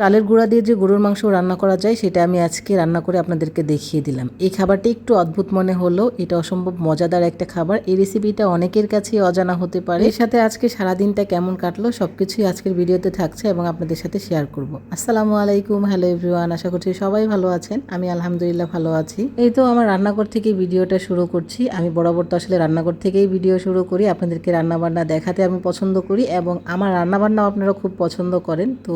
চালের গুঁড়া দিয়ে যে গরুর মাংস রান্না করা যায়, সেটা আমি আজকে রান্না করে আপনাদেরকে দেখিয়ে দিলাম। এই খাবারটি একটু অদ্ভুত মনে হলো এটা অসম্ভব মজাদার একটা খাবার। এই রেসিপিটা অনেকের কাছেই অজানা হতে পারে। এর সাথে আজকে সারাদিনটা কেমন কাটলো, সবকিছুই আজকের ভিডিওতে থাকছে এবং আপনাদের সাথে শেয়ার করব। আসসালামু আলাইকুম হ্যালো এভরিওয়ান আশা করছি সবাই ভালো আছেন। আমি আলহামদুলিল্লাহ ভালো আছি। এই তো আমার রান্নাঘর থেকে ভিডিওটা শুরু করছি। আমি বরাবর তো আসলে রান্নাঘর থেকেই ভিডিও শুরু করি। আপনাদেরকে রান্নাবান্না দেখাতে আমি পছন্দ করি এবং আমার রান্নাবান্নাও আপনারা খুব পছন্দ করেন। তো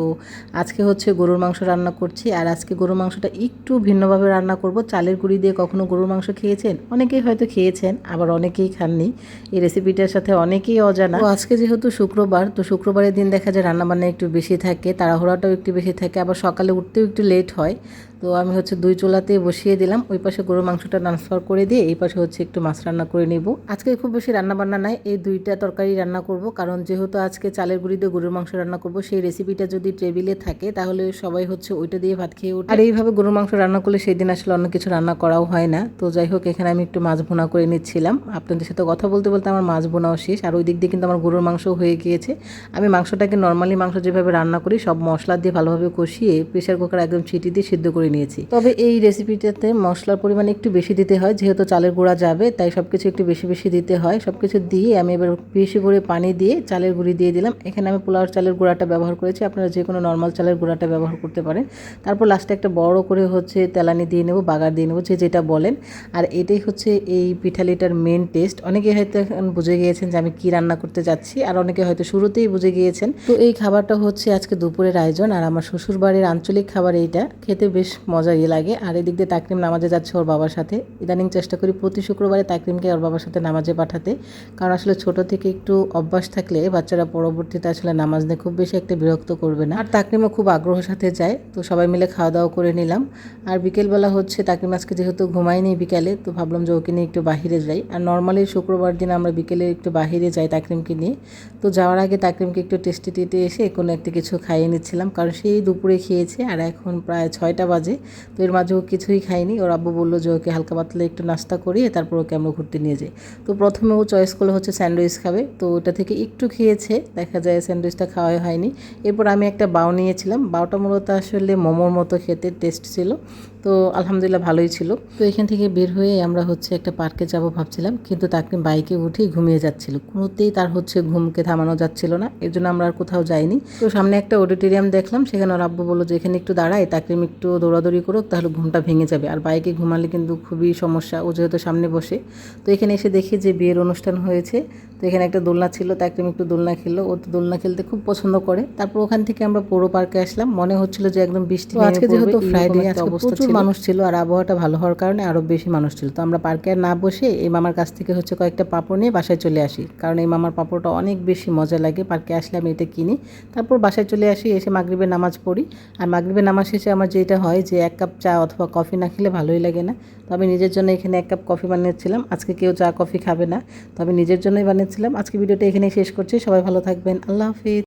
আজকে হচ্ছে গরুর মাংস রান্না করছি, আর আজকে গরুর মাংসটা একটু ভিন্নভাবে রান্না করব। চালের গুঁড়ি দিয়ে কখনো গরুর মাংস খেয়েছেন? অনেকেই হয়তো খেয়েছেন, আবার অনেকেই খাননি। এই রেসিপিটার সাথে অনেকেই অজানা। তো আজকে যেহেতু শুক্রবার, তো শুক্রবারের দিন দেখা যায় রান্নাবান্না একটু বেশি থাকে, তাড়াহুড়াটাও একটু বেশি থাকে, আবার সকালে উঠতেও একটু লেট হয়। তো আমি হচ্ছে দুই চোলাতে বসিয়ে দিলাম, ওই পাশে গরুর মাংসটা ট্রান্সফার করে দিয়ে এই পাশে হচ্ছে একটু মাছ রান্না করে নিব। আজকে খুব বেশি রান্না বান্না নাই, এই দুইটা তরকারি রান্না করব, কারণ যেহেতু আজকে চালের গুঁড়ি দিয়ে গরুর মাংস রান্না করব, সেই রেসিপিটা যদি টেবিলে থাকে, তাহলে সবাই হচ্ছে ওইটা দিয়ে ভাত খেয়ে ওঠে। আর এইভাবে গরুর মাংস রান্না করলে সেই দিন আসলে অন্য কিছু রান্না করাও হয় না। তো যাই হোক, এখানে আমি একটু মাছ ভুনা করে নিচ্ছিলাম। আপনাদের সাথে কথা বলতে বলতে আমার মাছ বোনাও শেষ। আর ওই দিক দিয়ে কিন্তু আমার গরুর মাংস হয়ে গিয়েছে। আমি মাংসটাকে নর্মালি মাংস যেভাবে রান্না করি, সব মশলা দিয়ে ভালোভাবে কষিয়ে প্রেশার কুকার একদম ছিটি দিয়ে সিদ্ধ করে নিয়েছি। তবে এই রেসিপিটাতে মশলার পরিমাণ একটু বেশি দিতে হয়, যেহেতু চালের গুঁড়া যাবে, তাই সব কিছু একটু বেশি বেশি দিতে হয়। সব কিছু দিয়ে আমি এবার বেশি করে পানি দিয়ে চালের গুঁড়ি দিয়ে দিলাম। এখানে আমি পোলাওর চালের গুঁড়াটা ব্যবহার করেছি। আপনারা যে কোনো নর্মাল চালের গুঁড়াটা ব্যবহার করতে পারেন। তারপর লাস্টে একটা বড় করে হচ্ছে তেলানি দিয়ে নেব, বাগার দিয়ে নেব, যে যেটা বলেন। আর এটাই হচ্ছে এই পিঠালিটার মেন টেস্ট অনেকে হয়তো এখন বুঝে গিয়েছেন যে আমি কি রান্না করতে যাচ্ছি, আর অনেকে হয়তো শুরুতেই বুঝে গিয়েছেন। তো এই খাবারটা হচ্ছে আজকে দুপুরের আয়োজন, আর আমার শ্বশুর বাড়ির আঞ্চলিক খাবার এইটা। খেতে বেশ মজাই লাগে। আর এদিক দিয়ে তাকরিম নামাজে যাচ্ছে ওর বাবার সাথে। ইদানিং চেষ্টা করি প্রতি শুক্রবারে তাকরিমকে ওর বাবার সাথে নামাজে পাঠাতে। কারণ আসলে ছোট থেকে একটু অভ্যাস থাকলে বাচ্চারা পরবর্তীতে আসলে নামাজ নিয়ে খুব বেশি একটা বিরক্ত করবে না। আর তাকরিমও খুব আগ্রহের সাথে যায়। তো সবাই মিলে খাওয়া দাওয়া করে নিলাম। আর বিকেলবেলা হচ্ছে তাকরিম আজকে যেহেতু ঘুমাইনি বিকেলে, তো ভাবলাম যে ওকে নিয়ে একটু বাহিরে যাই। আর নর্মালি শুক্রবার দিন আমরা বিকেলে একটু বাহিরে যাই তাকরিমকে নিয়ে। তো যাওয়ার আগে তাকরিমকে একটু টেস্টি টেটে এসে কোনো একটা কিছু খাইয়ে নিচ্ছিলাম। কারণ সেই দুপুরে খেয়েছে আর এখন প্রায় ছয়টা বাজে। তো এর মাঝেও কিছুই খাইনি ওর আব্বু বলল যে ওকে হালকা পাতলা একটু নাস্তা করিয়ে তারপর ওকে আমরা ঘুরতে নিয়ে যাই। তো প্রথমে ও চয়েস করল হচ্ছে স্যান্ডউইচ খাবে। তো ওটা থেকে একটু খেয়েছে। দেখা যায় স্যান্ডউইচটা খাওয়াই হয়নি। এরপর আমি একটা বাউ নিয়েছিলাম। বাউটা মূলত আসলে মোমোর মতো খেতে টেস্ট ছিল। তো আলহামদুলিল্লাহ ভালোই ছিল। তো এখান থেকে বের হয়ে আমরা হচ্ছে একটা পার্কে যাব ভাবছিলাম কিন্তু তাকে বাইকে উঠেই ঘুমিয়ে যাচ্ছিল। কোনোতেই তার হচ্ছে ঘুমকে থামানো যাচ্ছিল না এর জন্য আমরা আর কোথাও যাইনি। তো সামনে একটা অডিটোরিয়াম দেখলাম সেখানে ওর আব্বু বলল যে এখানে একটু দাঁড়ায় তাকরিম একটু দৌড়াদৌড়ি করুক তাহলে ঘুমটা ভেঙে যাবে। আর বাইকে ঘুমালে কিন্তু খুবই সমস্যা ও যেহেতু সামনে বসে। তো এখানে এসে দেখি যে বিয়ের অনুষ্ঠান হয়েছে তো এখানে একটা দোলনা ছিল তাকরিম একটু দোলনা খেললো। ও তো দোলনা খেলতে খুব পছন্দ করে। তারপর ওখান থেকে আমরা পৌর পার্কে আসলাম মনে হচ্ছিল যে একদম বৃষ্টি আজকে যেহেতু ফ্রাইডে আজকে প্রচুর মানুষ ছিল আর আবহাওয়াটা ভালো হওয়ার কারণে আরও বেশি মানুষ ছিল। তো আমরা পার্কে আর না বসে এই মামার কাছ থেকে হচ্ছে কয়েকটা পাপড় নিয়ে বাসায় চলে আসি। কারণ এই মামার পাপড়টা অনেক বেশি মজা লাগে। পার্কে আসলে আমি এটা কিনি। তারপর বাসায় চলে আসি, এসে মাগরিবের নামাজ পড়ি। আর মাগরিবের নামাজ শেষে আমার যেটা হয় যে এক কাপ চা অথবা কফি না খেলে ভালোই লাগে না। তো আমি নিজের জন্য এখানে এক কাপ কফি বানিয়েছিলাম। আজকে কেউ চা কফি খাবে না। তো আমি নিজের জন্যই বানিয়েছিলাম। আজকে ভিডিওটা এখানেই শেষ করছি। সবাই ভালো থাকবেন। আল্লাহ হাফিজ।